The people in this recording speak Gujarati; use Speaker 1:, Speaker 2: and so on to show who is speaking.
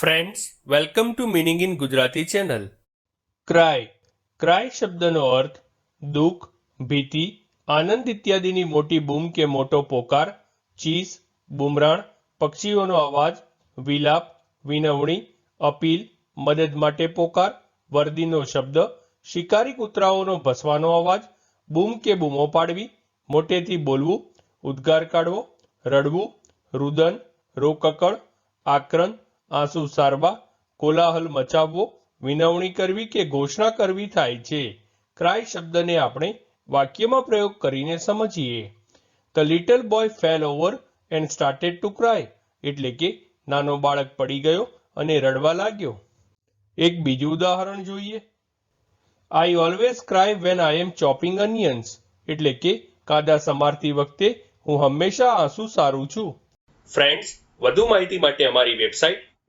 Speaker 1: Friends welcome to meaning in Gujarati channel cry cry શબ્દનો અર્થ, દુઃખ, ભીતિ, આનંદ ઇત્યાદિની મોટી બૂમ કે મોટો પોકાર, ચીસ, બુમરાણ, પક્ષીઓનો અવાજ, વિલાપ, વિનવણી, અપીલ, મદદ માટે પોકાર, વર્દીનો શબ્દ, શિકારી કૂતરાઓનો ભસવાનો અવાજ, બૂમ કે બૂમો પાડવી, મોટેથી બોલવું, ઉદ્ગાર કાઢવો, રડવું, રુદન, રોકકળ, આક્રંદ આંસુ સારવા, કોલાહલ મચાવવો, વિનવણી કરવી કે ઘોષણા કરવી થાય છે? ક્રાય શબ્દને આપણે વાક્યમાં પ્રયોગ કરીને સમજીએ. The little boy fell over and started to cry એટલે કે નાનો બાળક પડી ગયો અને રડવા લાગ્યો. એક બીજું ઉદાહરણ જોઈએ. I always cry when I am chopping onions એટલે કે કાદા સમારતી વખતે હું હંમેશા આંસુ સારું છું. ફ્રેન્ડ્સ વધુ માહિતી માટે અમારી website